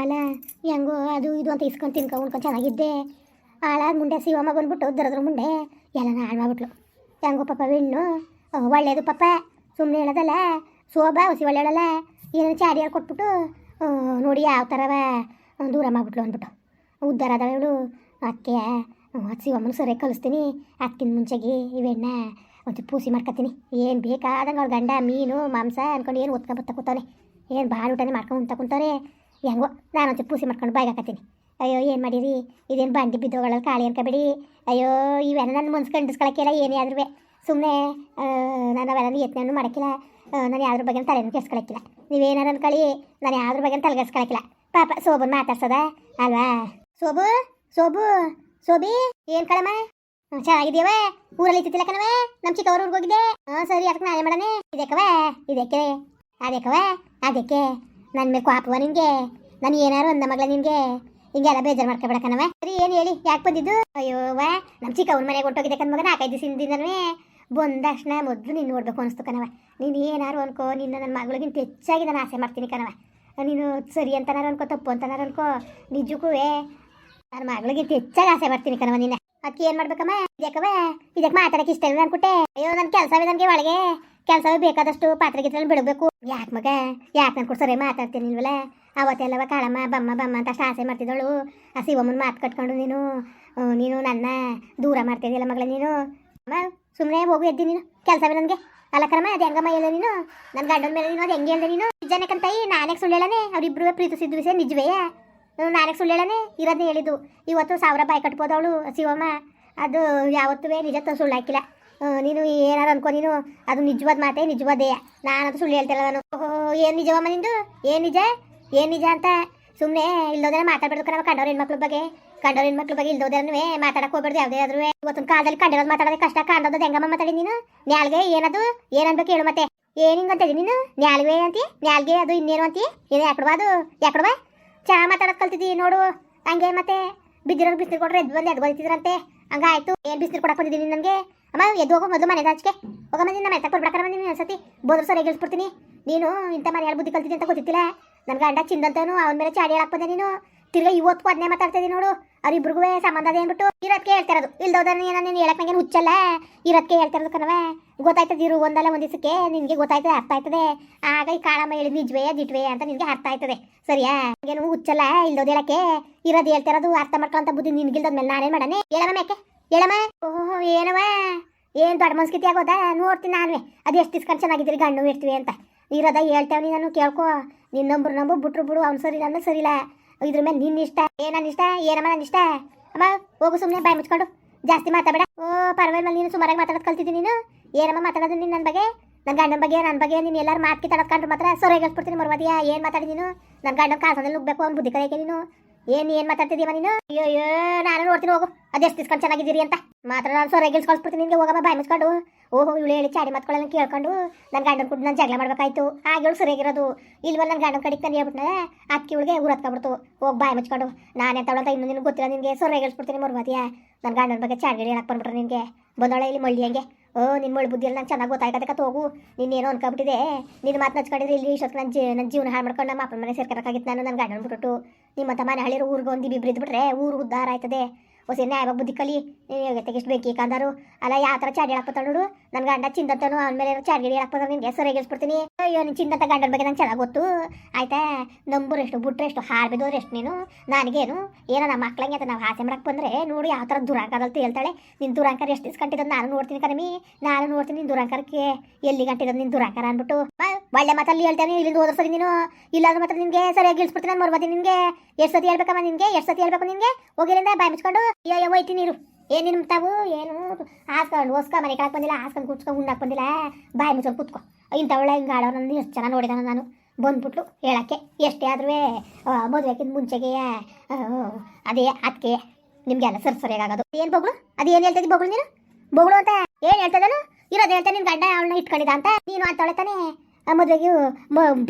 ಅಲ್ಲ ಹೆಂಗೋ ಅದು ಇದು ಅಂತ ಇಸ್ಕೊಂಡು ತಿನ್ಕೊ ಉಣ್ಕೊಂಡು ಚೆನ್ನಾಗಿದ್ದೆ. ಹಾಳಾದ ಮುಂಡೆ ಸಿವಮ್ಮ ಬಂದ್ಬಿಟ್ಟು ದರದ್ರ ಮುಂಡೆ. ಎಲ್ಲ ಹಾಳು ಮಾಡ್ಬಿಟ್ಲು. ಹೆಂಗೋ ಪಾಪ ಹೆಣ್ಣು ಒಳ್ಳೇದು ಪಾಪ. ಸುಮ್ಮನೆ ಹೇಳೋದಲ್ಲ ಶೋಭಾ ಹುಸಿ ಒಳ್ಳೆ ಹೇಳಲ್ಲ. ಏನೇನು ಚಾರಿಯಾರು ಕೊಟ್ಬಿಟ್ಟು ನೋಡಿ ಯಾವ ಥರವ ದೂರ ಮಾಡ್ಬಿಟ್ಲು ಅಂದ್ಬಿಟ್ಟು. ಉದ್ಧಾರ ಅದಾವ ಇವಳು. ಅಕ್ಕೆ ಸಿವಮ್ಮನ ಸರಿಯಾಗಿ ಕಲಿಸ್ತೀನಿ. ಅದಕ್ಕಿಂತ ಮುಂಚೆಗೆ ಇವೆಣ್ಣ ಒಂಚೂರು ಪೂಸಿ ಮಾಡ್ಕೊತೀನಿ ಏನು ಬೇಕಾದಂಗೆ ಅವ್ರ ಗಂಡ, ಮೀನು, ಮಾಂಸ ಅನ್ಕೊಂಡು ಏನು ಒತ್ಕೊಂಬತ್ತ ಕೂತವನೆ. ಏನು ಭಾಳ ಊಟನೇ ಮಾಡ್ಕೊಂಡು ಉಂತ ಕುಂತವ್ರೆ. ಹೆಂಗೋ, ನಾನು ಒಂಚೂರು ಪೂಸಿ ಮಾಡ್ಕೊಂಡು ಬಾಯ್ಗಾಕತ್ತೀನಿ ಅಯ್ಯೋ, ಏನು ಮಾಡಿರಿ? ಇದೇನು ಬಂಡಿ ಬಿದ್ದೋಗಳಲ್ಲಿ ಕಾಳಿ ಅನ್ಕೋಬೇಡಿ. ಅಯ್ಯೋ, ಇವೆಲ್ಲ ನನ್ನ ಮನ್ಸು ಕಂಡಿಸ್ಕೊಳಕ್ಕಿಲ್ಲ ಏನೇ ಆದ್ರೂ ಸುಮ್ಮನೆ ನಾನು ಅವೆಲ್ಲ ಯತ್ನ ಮಾಡೋಕ್ಕಿಲ್ಲ. ನಾನು ಯಾವ್ದ್ರ ಬಗ್ಗೆ ತಲೆನೂ ಕೆಡ್ಸ್ಕೊಳಕ್ಕಿಲ್ಲ. ನೀವೇನಾರು ಅನ್ಕೊಳ್ಳಿ ನಾನು ಯಾವ್ದ್ರ ಬಗ್ಗೆ ತಲೆಗೆಡ್ಸ್ಕೊಳಕ್ಕಿಲ್ಲ ಪಾಪ, ಸೋಬನ್ ಮಾತಾಡ್ಸದ? ಅಲ್ವಾ? ಸೋಬು ಸೋಬು, ಸೋಬಿ, ಏನು ಕಳಮ್ಮ ಚೆನ್ನಾಗಿದ್ಯವ ಊರಲ್ಲಿ ಇತ್ತಿಲ್ಲ ಕಣವ ನಮ್ಮ ಚಿಕ್ಕವ್ರ ಊರಿಗೆ ಹೋಗಿದ್ದೆ. ಹಾಂ ಸರಿ, ಅದಕ್ಕೆ ನಾನೇ ಮಾಡನೆ ಇದಕ್ಕವ ಇದಕ್ಕೆ? ಅದಕ್ಕವ ಅದಕ್ಕೆ? ನನ್ನ ಮೇಲೆ ಕ್ವಾಪವ ನಿನಗೆ? ನಾನು ಏನಾರು ಅಂದ ಮಗಳ ನಿಂಗೆ ಹಿಂಗೆಲ್ಲ ಬೇಜಾರು ಮಾಡ್ಕೊಬೇಡ ಕಣವ ಸರಿ, ಏನು ಹೇಳಿ? ಯಾಕೆ ಬಂದಿದ್ದು? ಅಯ್ಯೋ, ವಾ ನಮ್ಮ ಚಿಕ್ಕವ್ರ ಮನೆಗೆ ಹೊಟ್ಟೋಗಿದೆ ಕನ್ ಮಗ ನಾಲ್ಕೈದು ದಿವಸದಿಂದನೂ ಬಂದ ತಕ್ಷಣ ಮೊದಲು ನೀನು ನೋಡ್ಬೇಕು ಅನಿಸ್ತು ಕಣವ. ನೀನು ಏನಾರು ಅನ್ಕೋ, ನಿನ್ನ ನನ್ನ ಮಗಳಿಗಿಂತ ಹೆಚ್ಚಾಗಿ ನಾನು ಆಸೆ ಮಾಡ್ತೀನಿ ಕಣವ. ನೀನು ಸರಿ ಅಂತನಾರು ಅನ್ಕೋ, ತಪ್ಪು ಅಂತನಾರು ಅನ್ಕೋ ನಿಜಕ್ಕೂ ನನ್ನ ಮಗಳಿಗಿಂತ ಹೆಚ್ಚಾಗಿ ಆಸೆ ಮಾಡ್ತೀನಿ ಕಣವ ನಿನ್ನ. ಅದಕ್ಕೆ ಏನ್ ಮಾಡ್ಬೇಕಮ್ಮ? ಇದಕ್ಕವ ಇದಕ್ಕೆ ಮಾತಾಡಕ್ಕೆ ಇಷ್ಟ ಇಲ್ಲ ಅನ್ಕೊಟ್ಟೆ ಅಯ್ಯೋ, ನನ್ ಕೆಲಸವೇ ನನಗೆ ಒಳಗೆ. ಕೆಲಸವೇ ಬೇಕಾದಷ್ಟು ಪಾತ್ರೆ ಗಿತ್ರ ಬಿಡಬೇಕು. ಯಾಕೆ ಮಗ? ಯಾಕೆ ನನ್ ಕೊಡ್ಸರಿ ಮಾತಾಡ್ತೀನಿ ಇಲ್ವಲ್ಲ ಅವತ್ತೆಲ್ಲವ ಕಾಳಮ್ಮ, ಬಮ್ಮ ಬಮ್ಮ ಅಂತ ಅಷ್ಟು ಆಸೆ ಮಾಡ್ತಿದ್ದಳು. ಆ ಶಿವಮ್ಮನ ಮಾತು ಕಟ್ಕೊಂಡು ನೀನು ನೀನು ನನ್ನ ದೂರ ಮಾಡ್ತಿದ್ದಿಲ್ಲ ಮಗಳ ನೀನು. ಅಮ್ಮ ಸುಮ್ಮನೆ ಹೋಗು ಎದ್ದಿ ನೀನು. ಕೆಲಸವೇ ನನಗೆ. ಅಲ್ಲ ಕರಮ್ಮ ಅದು ಹೆಂಗಮ್ಮ ಎಲ್ಲ ನೀನು? ನನ್ನ ಗಂಡನ ಮೇಲೆ ನೀನು, ಅದು ಹೆಂಗೆ ಹೇಳ್ದೆ ನೀನು? ನಿಜನಕ್ಕಂತಾಯಿ ನಾನೇ ಸುಳ್ಳೇಳನೆ? ಅವ್ರಿಬ್ರು ಪ್ರೀತಿಸಿದ್ದು ವಿಷಯ ನಿಜವೇ ನಾನೇ ಸುಳ್ಳು ಹೇಳನೆ ಇರೋದನ್ನ ಹೇಳಿದ್ದು. ಇವತ್ತು ಸಾವಿರ ಬಾಯಿ ಕಟ್ಬೋದವಳು ಶಿವಮ್ಮ. ಅದು ಯಾವತ್ತೂ ನಿಜ ಸುಳ್ಳು ಹಾಕಿಲ್ಲ ನೀನು ಏನಾರು ಅನ್ಕೋ ನೀನು. ಅದು ನಿಜವಾದ ಮಾತೇ ನಿಜವಾದೇ. ನಾನಂತೂ ಸುಳ್ಳು ಹೇಳ್ತಿಲ್ಲ ನಾನು. ಏನು ನಿಜವಮ್ಮ ನಿಂದು? ಏನು ನಿಜ? ಏನು ನಿಜ ಅಂತ? ಸುಮ್ಮನೆ ಇಲ್ಲೋದ್ರೆ ಮಾತಾಡ್ಬಿಡ್ದು ಕಣವ ಕಂಡವ್ರ ಹೆಣ್ಮಕ್ಳ ಬಗ್ಗೆ. ಕಂಡವ್ರ ಹೆಣ್ಮಕ್ಳ ಬಗ್ಗೆ ಇಲ್ದೋದ್ರೆ ಮಾತಾಡಕ್ಕೆ ಹೋಗ್ಬಾರ್ದು ಯಾವುದೇ ಆದ್ರೂ. ಇವತ್ತಿನ ಕಾಲದಲ್ಲಿ ಕಂಡಿರೋದು ಮಾತಾಡೋದೇ ಕಷ್ಟ. ಕಾಣ್ದೋದು ಹೆಂಗಮ್ಮ ಮಾತಾಡಿ ನೀನು? ನ್ಯಾಲ್ಗೆ ಏನದು? ಏನನ್ಬೇಕು ಹೇಳು ಮತ್ತೆ. ಏನು ಹಿಂಗಂತ ನೀನು? ನ್ಯಾಲ್ಗೆ ಅಂತಿ? ನ್ಯಾಲ್ಗೆ ಅದು ಇನ್ನೇನು ಅಂತಿ? ಏನು ಯಾಕಡ್ವಾ ಅದು? ಯಾಕಡ್ವಾ? ಚಾ ಮಾತಾಡೋದು ಕಲ್ತಿದ್ದಿ ನೋಡು. ಹಂಗೆ ಮತ್ತೆ ಬಿದ್ದಿರೋರು ಬಿಸಿಲು ಕೊಟ್ರೆ ಎದ್ದು ಬಂದು ಎದ್ದು ಬಂದಿದ್ರಂತೆ. ಹಂಗಾಯ್ತು. ಏನು ಬಿಸಿಲು ಕೊಡಕ್ಕೆ ಬಂದಿದ್ದೀನಿ ನನಗೆ? ಅಮ್ಮ, ಎದ್ದು ಹೋಗೋ ಮೊದಲು ಮನೆ ಹಚ್ಕೆ. ಹೋಗಮ್ಮ, ನಿನ್ನ ಮನೆ ಕೊಡ್ಬೇಕಮ್ಮ ಬಂದಿನಿ ಅನ್ಸತಿ. ಬೋದ್ರ ಸರಿ ಗೆಲ್ಸ್ಬಿಡ್ತೀನಿ ನೀನು ಇಂಥ ಮನೆ ಯಾರು ಬುದ್ಧಿ ಕಲ್ತಿದ್ದಿ ಅಂತ ಗೊತ್ತಿತ್ತಿಲ್ಲ? ನನ್ನ ಗಂಡ ಚಿಂದಂತನು, ಅವನ ಮೇಲೆ ಚಾಡಿ ಹೇಳಕ್ ಬಂದೆ ನೀನು. ತಿರ್ಗಾ ಇವತ್ತು ಅದನ್ನೇ ಮಾತಾಡ್ತಿದ್ದೀನಿ ನೋಡು. ಅವ್ರಿಬ್ರಿಗೂ ಸಂಬಂಧ ಅದೇ ಅಂದ್ಬಿಟ್ಟು ಇರೋದಕ್ಕೆ ಹೇಳ್ತಿರೋದು. ಇಲ್ದೋದ್ರೆ ನೀನು ನೀನು ಹೇಳಕ್ ನಂಗೇನು ಹುಚ್ಚಲ್ಲ? ಇರೋದಕ್ಕೆ ಹೇಳ್ತಿರೋದು ಕಣವೆ ಗೊತ್ತಾಯ್ತದೆ ಇರು ಒಂದಲ್ಲ ಒಂದು ದಿವಸಕ್ಕೆ, ನಿನಗೆ ಗೊತ್ತಾಯ್ತದೆ, ಅರ್ಥ ಆಯ್ತದೆ. ಆಗ ಈ ಕಾಳಮ್ಮ ಹೇಳಿ ನಿಜವೇ ದಿಟ್ವೇ ಅಂತ ನಿನಗೆ ಅರ್ಥ ಆಯ್ತದೆ. ಸರಿಯಾ? ಏನು ಹುಚ್ಚಲ್ಲ? ಇಲ್ದೋದು ಹೇಳಕ್ಕೆ? ಇರೋದು ಹೇಳ್ತಿರೋದು, ಅರ್ಥ ಮಾಡ್ಕೊಂತ ಬುದ್ಧಿ ನಿನ್ಗಿಲ್ದ ಮೇಲೆ ನಾನೇ ಮಾಡನೆ? ಹೇಳಮ್ಮ ಯಾಕೆ? ಹೇಳಮ್ಮ? ಓಹೋ ಏನವ ಏನು ದೊಡ್ಡ ಮನ್ಸ್ಕಿತಿ ಆಗೋದಾ? ನೋಡ್ತೀನಿ ನಾನು ಅದು ಎಷ್ಟು ಇಸ್ಕೊಂಡು ಚೆನ್ನಾಗಿದ್ದೀರಿ, ಗಂಡು ಇರ್ತೀವಿ ಅಂತ. ಇರೋದ ಹೇಳ್ತೇವೆ ನೀನು ಕೇಳ್ಕೊ. ನಿನ್ನ ನಂಬ್ರು ನಂಬು ಬಿಟ್ರು ಬಿಡು, ಅವ್ನು ಸರಿ ಅಂದ್ರೆ ಸರಿಲ್ಲ ಇದ್ರ ಮೇಲೆ ನಿನ್ನ ಇಷ್ಟ ಏನನ್ನ ಇಷ್ಟ ಏನಮ್ಮ ನನ್ನ ಇಷ್ಟ. ಅಮ್ಮ, ಹೋಗು ಸುಮ್ಮನೆ ಬಾಯಿ ಮುಚ್ಕೊಂಡು. ಜಾಸ್ತಿ ಮಾತಾಡಬೇಡ ಓ, ಪರವಾಗಿಲ್ಲ ನೀನು ಸುಮಾರಾಗಿ ಮಾತಾಡೋದು ಕಲ್ತಿದ್ದೀನಿ ನೀನು. ಏನಮ್ಮ ಮಾತಾಡೋದು ನೀನು ನನ್ನ ಬಗ್ಗೆ. ನನ್ನ ಗಂಡನ ಬಗ್ಗೆ, ನನ್ನ ಬಗ್ಗೆ, ನೀನು ಎಲ್ಲರ ಮಾತು ಕಿತ್ತಾಡೋದು ಮಾತ್ರ ಸೊರಗಿಸ್ಬಿಡ್ತೀನಿ ಮರ್ವಾದಿಯಾ. ಏನು ಮಾತಾಡಿ ನೀನು? ನನ್ನ ಗಂಡನ ಕಾಸದಲ್ಲಿ ನುಗ್ಬೇಕು ಅವ್ನು ಬುದ್ಧಿ ಕರೆಯಕ್ಕೆ ನೀನು? ಏನು ಏನು ಮಾತಾಡ್ತಿದ್ದೀವ ನೀನು? ಅಯ್ಯೋ ನಾನು ನೋಡ್ತೀನಿ, ಹೋಗು. ಅದೆಷ್ಟು ಇಸ್ಕೊಂಡು ಚೆನ್ನಾಗಿದ್ದೀರಿ ಅಂತ. ಮಾತ್ರ ನಾನು ಸೊರಗಿಸ್ಕೊಳ್ಸ್ಬಿಡ್ತೀನಿ ನಿನಗೆ ಹೋಗಮ್ಮ, ಬಾಯಿ ಮುಚ್ಕೊಂಡು. ಓಹೋ, ಇವಳು ಹೇಳಿ ಚಾಡಿ ಮಾತ್ಕೊಳ್ಳೋಣ ಕೇಳ್ಕೊಂಡು ನನ್ನ ಗಂಡನ ಕೂಡ ನಾನು ಜಗಳ ಮಾಡ್ಬೇಕಾಯ್ತು. ಆಗ ಇವಳು ಸರಿಯಾಗಿರೋದು. ಇಲ್ವಲ್ಲ ನನ್ನ ಗಂಡನ ಕಡೆಗೆ ನಾನು ಹೇಳ್ಬಿಟ್ನೆ ಅದಕ್ಕೆ ಇವಳಿಗೆ ಊರತ್ಕೊಬಿಡ್ತು ಹೋಗಿ ಬಾಯಿ ಮುಚ್ಕೊಂಡು ಎಂತ ತಗೊಳ್ಳೋಂತ ಇನ್ನೂ ನಿನಗೆ ಗೊತ್ತಿಲ್ಲ ನಿನಗೆ ಸೊರಗಿಸ್ಬಿಡ್ತೀನಿ ಮರ್ವಾದಿಯ ನನ್ನ ಗಂಡನ ಬಗ್ಗೆ ಚಾಡಿ ಹೇಳಕ್ಕೆ ಬಂದ್ಬಿಟ್ರೆ ನಿನಗೆ. ಬಂದೋಳೆ ಇಲ್ಲಿ ಮಳ್ಳಿ ಹಂಗೆ. ಓ ನಿನ್ನ ಮಳ್ಳಿ ಬುದ್ಧಿಯಲ್ಲಿ ನಾನು ಚೆನ್ನಾಗಿ ಗೊತ್ತಾಯ್ತಕ್ಕ ಹೋಗು. ನೀನೇನೋ ಅನ್ಕೊಂಬಿಟ್ಟಿದೆ ನಿನ್ನ ಮಾತು ನಚ್ಕೊಂಡಿದ್ರೆ ಇಲ್ಲಿ ಇಷ್ಟೊತ್ತು ನನ್ನ ಜೀ ನನ್ನ ಜೀವನ ಹಾಳು ಮಾಡ್ಕೊಂಡು ನಮ್ಮ ಅಪ್ಪನ ಮನೆ ಸೇರ್ಕೊಳಕ್ಕಾಗಿತ್ತು ನಾನು ನನ್ನ ಗಂಡನ ಬಿಟ್ಬಿಟ್ಟು. ನಿಮ್ಮಂತ ಮನೆ ಹಳ್ಳಿರೋ ಊರಿಗೆ ಒಂದು ಇಬ್ರು ಇದ್ಬಿಟ್ರೆ ಊರು ಉದ್ದಾರ ಆಯ್ತದೆ. ಹೊಸ ನ್ಯಾಯವಾಗಿ ಬುದ್ಧಿ ಕಲಿ. ಎಷ್ಟು ಬೇಕು ಕಂದಾರು? ಅಲ್ಲ, ಯಾವ ಥರ ಚಾಡಿ ಹೇಳಕ್ ನೋಡು. ನನ್ನ ಗಂಡ ಚಿಂತಂತನು ಅವನ ಮೇಲೆ ಚಾಡಿ ಹೇಳಕ್ ಬಂದ್ರೆ ನಿನ್ಗೆ. ಸರಿ ಗೆಲ್ಸ್ಬಿಡ್ತೀನಿ ಅಯ್ಯೋ ನಿನ್ನ ಚಿಂತಂತ ಗಂಡನ ಬಗ್ಗೆ ನಂಗೆ ಚೆನ್ನಾಗಿ ಗೊತ್ತು. ಆಯ್ತಾ? ನಂಬರು ಎಷ್ಟು, ಬಿಟ್ರೆ ಎಷ್ಟು ಹಾಳು ಎಷ್ಟು ನೀನು? ನನಗೇನು? ಏನೋ ನಮ್ಮ ಮಕ್ಳಂಗೆ ಅಂತ ನಾವು ಆಸೆ ಮಾಡಕ್ಕೆ ಬಂದರೆ ನೋಡು ಯಾವ ಥರ ದುರಾಂಕರಲ್ತ ಹೇಳ್ತಾಳೆ. ನಿನ್ನ ದುರಾಂಕರ ಎಷ್ಟು ಇಸ್ಕೊಂಡಿದ್ದು ನಾನು ನೋಡ್ತೀನಿ ಕಣಮಿ. ನಾನು ನೋಡ್ತೀನಿ ನಿನ್ನ ದುರಾಂಕರಕ್ಕೆ ಎಲ್ಲಿ ಗಂಟಿದ್ದು ನಿನ್ನ ದುರಾಂಕರ ಅಂದ್ಬಿಟ್ಟು. ಒಳ್ಳೆ ಮಾತಲ್ಲಿ ಹೇಳ್ತೇನೆ ಇಲ್ಲಿಂದ ಹೋದ್ರೆ ಸರಿ ನೀನು ಇಲ್ಲಾಂದ್ರೆ ಮಾತ್ರ ನಿನಗೆ ಸರಿಯಾಗಿ ಗಿಳಿಸ್ಬಿಡ್ತೀನಿ ನಾನು ಮರ್ಬತ್ತೀನಿ ನಿನಗೆ. ಎಷ್ಟು ಸತಿ ಹೇಳ್ಬೇಕಮ್ಮ ನಿನಗೆ, ಎಷ್ಟು ಸತಿ ಹೇಳ್ಬೇಕು ನಿನಗೆ? ಹೋಗಿರಿಂದ ಬಾಯಿ ಮುಚ್ಕೊಂಡು, ಅಯ್ಯೋ ಹೋಯ್ತೀನಿ ನೀರು. ಏನು ನಿಮ್ಮ ತಾವು? ಏನು? ಹಾಸ್ಕೊಂಡು ಹೊಸ್ಕ ಮನೆ ಕಾಕ್ ಬಂದಿಲ್ಲ, ಹಾಸ್ಕೊಂಡು ಕೂಡ್ಸ್ಕೊಂಡು ಉಣ್ಣಕ್ಕೆ ಬಂದಿಲ್ಲ. ಬಾಯಿ ಮುಚ್ಕೊಂಡು ಕೂತ್ಕೊ. ಇಂಥವಳೆ ಹಿಂಗೆ ಆಡೋ ನನ್ನ ಎಷ್ಟು ಚೆನ್ನಾಗಿ ನೋಡಿದಾನ ನಾನು. ಬಂದ್ಬಿಟ್ಲು ಹೇಳಕ್ಕೆ. ಎಷ್ಟೇ ಆದ್ರೂ ಮದುವೆಕ್ಕಿಂತ ಮುಂಚೆಗೆ ಅದೇ ಅದಕ್ಕೆ ಸರ್ ಸರ್ಯಾಗ ಆಗೋದು. ಏನು ಬೊಗಳು? ಅದು ಏನು ಹೇಳ್ತದಿ ಬೊಗಳು ನೀನು? ಬೊಗಳು ಅಂತ ಏನು ಹೇಳ್ತದನು ಇರೋದು ಹೇಳ್ತಾನೆ ನಿನ್ನ ಗಂಡ ಅವಳನ್ನ ಇಟ್ಕೊಂಡಿದ್ದ ಅಂತ? ನೀನು ಅಂತ ತಾನೇ. ಆ ಮದುವೆಗೆ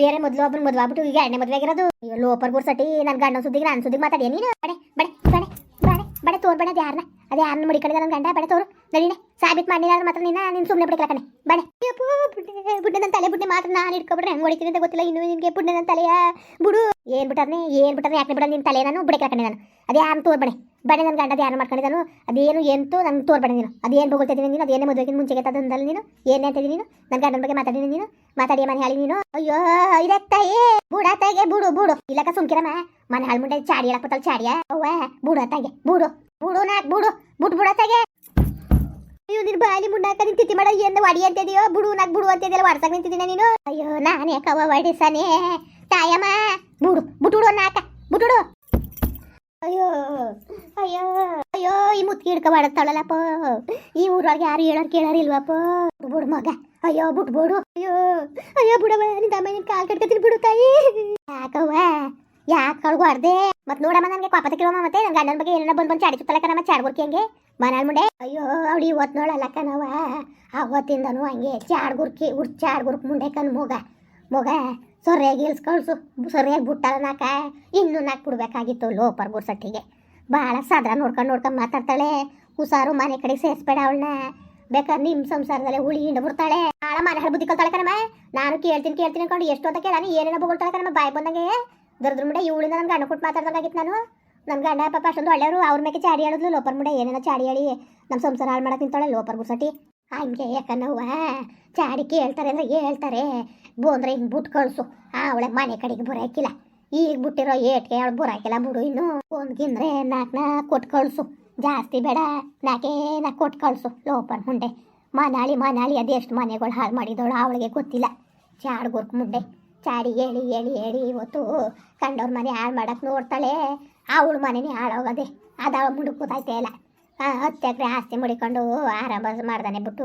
ಬೇರೆ ಮೊದಲು ಒಬ್ಬನ ಮದುವೆ ಆಗ್ಬಿಟ್ಟು ಈಗ ಎರಡನೇ ಮದುವೆ ಆಗಿರೋದು. ಲೋಪರ್ ಗುರ್ಸಟಿ ನನ್ನ ಗಂಡನ ಸುದ್ದಿಗೆ, ನಾನು ಸುದ್ದಿಗೆ ಮಾತಾಡಿ. ನೀನು, ಬಡೆ ಬಡೆ ಬಡೆ ಬಡೆ ಬಡೆ ತೋರ್ಬೇಡ ಯಾರನ್ನ ಅದೇ ಅನ್ನ ಮಡಿಕೊಂಡಿದ್ದ ನನ್ನ ಗಂಡ? ಬಡೆ, ತೋರು. ನಡೀನೆ ಸಾಬಿತ್ ಮಾಡಿಲ್ಲ ಮಾತ್ರ ನಿನ್ನ ನೀನು ಸುಮ್ಮನೆ ಬಿಡ್ಕಲಕಣೆ ಬಡೆ. ಬುಡ್ಡೆ ನನ್ನ ತಲೆ ಬುಡ್ಡೆ ಮಾತ್ರ ನಾನು ಇಟ್ಕೊಬಿಟ್ರೆ ಹೆಂಗೆ ಹೊಡಿತೀನಿ ಅಂತ ಗೊತ್ತಿಲ್ಲ. ಇನ್ನು ನಿನಗೆ ಬುಡ್ಡೆ ನನ್ನ ತಲೆಯ. ಬುಡು. ಏನ್ ಬಿಟ್ಟಾರ್ನೆ ಏನ್ ಬಿಟ್ಟಾರ್ನೆ ಯಾಕೆ ಬಿಡ ನಿನ್ನ ತಲೆ ನಾನು? ಬಿಡಕಲಕಣೆ ನಾನು. ಅದೇ ಯಾರು ತೋರ್ಬೇಡ ಬೇಡ ನನ್ನ ಗಂಡ ಧ್ಯಾನ ಮಾಡ್ಕೊಂಡಿದ್ದಾನು. ಅದೇನು ಎಂತು ನಂಗೆ ತೋರ್ಬೇಡ ನೀನು. ಅದೇನು ಬೊಗಳ್ತಿದ್ದೀನಿ ನೀನು? ಅದೇನೇ ಮದುವೆಗಿನ ಮುಂಚೆಗೆ ತಂದಲ್ಲ ನೀನು? ಏನೇ ಅಂತಿದ್ದೀನಿ ನೀನು? ನನ್ನ ಗಂಡನ ಬಗ್ಗೆ ಮಾತಾಡಿನಿ ನೀನು? ಮಾತಾಡಿ ಮನೆ ಹಾಳಿ ನೀನು? ಅಯ್ಯೋ ಇದತ್ತಾಯಿ ಬುಡತ್ತಾಗೆ ಬುಡು ಬುಡು ಇಲ್ಲಕ ಸುಮ್ಕಿರಮ್ಮ. ಮನೆ ಹಾಳು ಮುಂಡೆ ಚಾಡಿ ಹೇಳಕ್ಬತ್ತಲ್ಲ ಚಾಡಿಯ? ಅವ್ವ ಬುಡತ್ತಾಗೆ ಬುಡು. ಬುಡು ನಾಕ್ ಬುಡು. ಬುಟ್ ಬುಡತ್ತಾಗೆ ಅಯ್ಯೋ, ನಿನ್ ಬಾಲಿ ಮುಂಡಾಕ ನಿನ್ ತಿತ್ತಿ ಮಾಡೋ ಏನು ವಾಡಿ ಅಂತಿದೆಯೋ ಬುಡು ನಾಕ್ ಬುಡು ಅಂತಿದ್ಯಲ್ಲ ವಾಡ್ಸಕ್ ನಿಂತಿದ್ದೀನಿ ನೀನು? ಅಯ್ಯೋ, ನಾನೇ ಕವ ವಡಿಸನೇ. ತಾಯಮ್ಮ, ಬುಡು ಬುಟುಡು ನಾಕ ಬುಟುಡು ಅಯ್ಯೋ ಅಯ್ಯೋ ಅಯ್ಯೋ, ಈ ಮುತ್ಕಿ ಹಿಡ್ಕೊಬಾಡತ್ತಾಳಲ್ಲಪ್ಪ ಈ ಊರೊಳಗೆ ಯಾರು ಹೇಳೋರು ಕೇಳೋರು ಇಲ್ವಪ್ಪ. ಬುಡು ಮಗ. ಅಯ್ಯೋ ಬುಟ್ ಬಿಡು ಅಯ್ಯೋ ಅಯ್ಯೋ ಬಿಡವ ನಿನ್ನ ಅಮ್ಮ ನಿನ್ ಕಾಲ್ ಕಟ್ಕೊತೀನಿ ಬಿಡು ತಾಯಿ. ಯಾಕವ್ವ? ಯಾಕೆ ಕಳ್ಗು ಅರ್ದೆ ಮತ್ ನೋಡಮ್ಮ ನನಗೆ ಪಾಪತ ಕೇಳಮ್ಮ ಮತ್ತೆ. ನನ್ನ ಗಂಡನ ಬಗ್ಗೆ ಏನಾರ ಬಂದ್ ಬಂದು ಚಾಡಿ ಸುತ್ತಲಕ್ಕ ನಮ್ಮ ಚಾಡ್ಗುರ್ಕಿ ಹಂಗೆ. ಮನಾಳ್ ಮುಂಡೆ ಅಯ್ಯೋ, ಅವಳು ಇವತ್ತು ನೋಡಲ್ಲ ಕಣವ ಅವತ್ತಿಂದನು ಹಂಗೆ ಚಾಡ್ಗುರ್ಕಿ ಉಡ್ ಚಾಡ್ಗುರ್ಕ್ ಮುಂಡೆ ಕನ್ ಮೊಗ. ಮೊಗ, ಸೊರ್ಯಾಗಿ ಇಳಿಸ್ಕೊಳ್ಸು ಸರಿಯಾಗಿ ಬಿಟ್ಟಲ್ಲ ನಾಕ, ಇನ್ನೂ ನಾಕ್ ಬಿಡ್ಬೇಕಾಗಿತ್ತು ಲೋಪರ್ ಗುರ್ಸಟ್ಟಿಗೆ ಭಾಳ ಸಾದ್ರ ನೋಡ್ಕೊಂಡು ನೋಡ್ಕೊಂಡು ಮಾತಾಡ್ತಾಳೆ. ಹುಸಾರು ಮನೆ ಕಡೆಗೆ ಸೇರಿಸ್ಬೇಡ ಅವಳನ್ನ. ಬೇಕಾದ್ರೆ ನಿಮ್ಮ ಸಂಸಾರದಲ್ಲಿ ಹುಳಿ ಹಿಂಡ ಬಿಡ್ತಾಳೆ. ಭಾಳ ಮನೆ ಬುದ್ಧಿ ಕಲ್ತಾಳೆ ಕಣಮ್ಮ. ನಾನು ಕೇಳ್ತೀನಿ ಕೇಳ್ತೀನಿ ಅನ್ಕೊಂಡು ಎಷ್ಟು ಅಂತ ಕೇಳಾನಿ, ಏನೇನೋ ಬೊಗಳ್ತಾಳೆ ಕಣಮ್ಮ. ಬಾಯಿ ಬಂದಂಗೆ ದರ್ದ್ರ ಮುಂಡೆ ಇವಳಿಂದ ನನ್ನ ಗಂಡ ಕೊಟ್ಟು ಮಾತಾಡ್ದಂಗಾಗಿತ್ತು ನಾನು. ನನ್ನ ಗಂಡ ಪಾಪ ಅಷ್ಟೊಂದು ಒಳ್ಳೆಯವರು, ಅವ್ರ ಮೇಲೆ ಚಾಡಿ ಹೇಳಿದ್ಲು ಲೋಪರ್ ಮುಂಡೆ ಏನೇನೋ ಚಾಡಿ ಹೇಳಿ ನಮ್ಮ ಸಂಸಾರ ಹಾಳು ಮಾಡಕ್ಕೆ ನಿಂತಾಳೆ ಲೋಪರ್ ಗುರ್ಸಟಿ ಹಂಗೆ ಯಾಕನವ್ವ? ಚಾಡಿ ಕೇಳ್ತಾರೆ ಅಂದ್ರೆ ಹೇಳ್ತಾರೆ. ಬೋಂದ್ರೆ ಹಿಂಗೆ ಬಿಟ್ಟು ಕಳ್ಸು. ಅವಳೆ ಮನೆ ಕಡೆಗೆ ಬುರಾಕಿಲ್ಲ. ಈಗ ಬಿಟ್ಟಿರೋ ಏಟ್ಗೆ ಅವಳು ಬರೋಕಿಲ್ಲ ಬಿಡು ಇನ್ನು. ಒಂದ್ಗಿಂದ್ರೆ ನಾ ಕೊಟ್ಟು ಕಳಿಸು. ಜಾಸ್ತಿ ಬೇಡ. ನಾಲ್ಕೇ ನಾ ಕೊಟ್ಟು ಕಳಿಸು. ಲೋಪರ್ ಮುಂಡೆ. ಮನಾಳಿ ಮನಾಳಿ ಅದೆಷ್ಟು ಮನೆಗಳು ಹಾಳು ಮಾಡಿದವಳು. ಅವಳಿಗೆ ಗೊತ್ತಿಲ್ಲ. ಚಾಡ್ಗುರ್ಕ್ ಮುಂಡೆ. ಚಾಡಿ ಹೇಳಿ ಹೇಳಿ ಹೇಳಿ ಇವತ್ತು ಕಂಡವ್ರ ಮನೆ ಹಾಳು ಮಾಡಕ್ಕೆ ನೋಡ್ತಾಳೆ. ಅವಳು ಮನೆನೇ ಹಾಳಾಗೋದೆ ಅದು ಅವಳ ಮುಂದೆ ಕೂತೈತೆ ಇಲ್ಲ. ಹತ್ತು ಎಕರೆ ಆಸ್ತಿ ಮುಡಿಕೊಂಡು ಆರಾಮ ಮಾಡ್ದಾನೆ ಬಿಟ್ಟು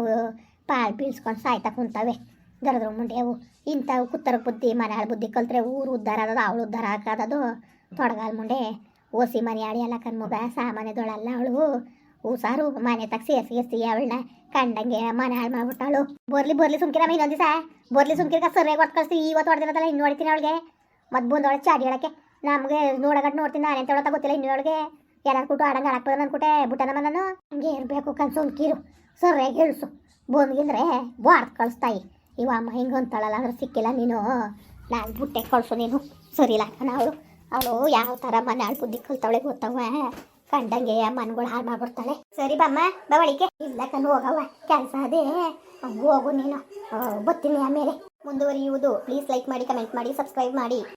ಪಾಲ್ ಬೀಳ್ಸ್ಕೊಂಡು ಸಾಯ್ತಾ ಕುಂತವೆ. ದರದ್ರ ಮುಂಡೆವು ಇಂಥವು ಕುತ್ತರ ಬುದ್ಧಿ ಮನೆ ಹಾಳು ಬುದ್ಧಿ ಕಲ್ತ್ರೆ ಊರು ಉದ್ಧಾರ ಆದದು ಅವಳು ಉದ್ಧಾರ ಹಾಕದದು ತೊಡಗಾಲ್ ಮುಂಡೆ ಓಸಿ ಮನೆ ಆಡಿ ಎಲ್ಲ ಸಾಮಾನ್ಯ ದೊಳಲ್ಲ ಅವಳು. ಹುಸಾರು ಮನೆ ತಗ ಸೇರ್ಸಿ ಸೇರ್ಸಿ ಅವಳನ್ನ ಕಂಡಂಗೆ ಮನೆ ಹಾಳು ಮಾಡ್ಬಿಟ್ಟಾಳು. ಬರ್ಲಿ ಬರ್ಲಿ ಸುಮ್ಕಿರಮ್ಮ ಇನ್ನೊಂದು ದಿವಸ. ಬರ್ಲಿ ಸುಮ್ಕಿರ ಸರಿಯಾಗಿ ಹೊತ್ತು ಕಳಿಸ್ತೀವಿ ಇವತ್ತು ಹೊಡೆದಿರೋದಲ್ಲ, ಇನ್ನು ಹೊಡಿತೀನಿ ಅವಳಿಗೆ. ಮತ್ತೆ ಬಂದವಳೆ ಚಾಡಿ ಹೇಳಕ್ಕೆ. ನಮಗೆ ನೋಡಗಟ್ಟು ನೋಡ್ತೀನಿ ನಾನೇ ತೊಗೊಳತ್ತ ಗೊತ್ತಿಲ್ಲ, ಇನ್ನು ಅವಳಿಗೆ ಎಲ್ಲಾರು ಅನ್ಕೊಟ್ಟು ಆಡಂಗೆ ಆಡಕ್ಬೋದು ಅನ್ಕೊಟ್ಟೆ ಬಿಟ್ಟನಮ್ಮ ನಾನು ಹಂಗೆ ಇರಬೇಕು ಕನ್ ಕೀರು. ಸರ್ ಇಳಿಸು ಬೋನ್ಗಿಂದ್ರೆ ಬಾರ್ದು ಕಳಿಸ್ತಾಯಿ ಇವ ಅಮ್ಮ ಹಿಂಗೆ ಅಂತಾಳಲ್ಲ ಅಂದ್ರೆ ಸಿಕ್ಕಿಲ್ಲ ನೀನು. ನಾನು ಬುಟ್ಟೆ ಕಳಿಸು ನೀನು. ಸರಿ ಇಲ್ಲ ಕಣ ಅವಳು. ಅವಳು ಯಾವ ಥರ ಮನೆ ಆಳು ಬುದ್ಧಿ ಕಲ್ತವಳೆ ಗೊತ್ತವ ಕಂಡಂಗೆ ಮನ್ಗಳು ಹಾಳು ಮಾಡ್ಬಿಡ್ತಾಳೆ. ಸರಿ ಬಮ್ಮ ಬವಳಿಕೆ ಇಲ್ಲ ಕಣ್ಣು ಹೋಗವ ಕೆಲಸ ಅದೇ. ಹೋಗು ನೀನು. ಆ, ಬರ್ತೀನಿ ಆಮೇಲೆ. ಮುಂದುವರಿಯುವುದು. ಪ್ಲೀಸ್ ಲೈಕ್ ಮಾಡಿ ಕಮೆಂಟ್ ಮಾಡಿ ಸಬ್ಸ್ಕ್ರೈಬ್ ಮಾಡಿ.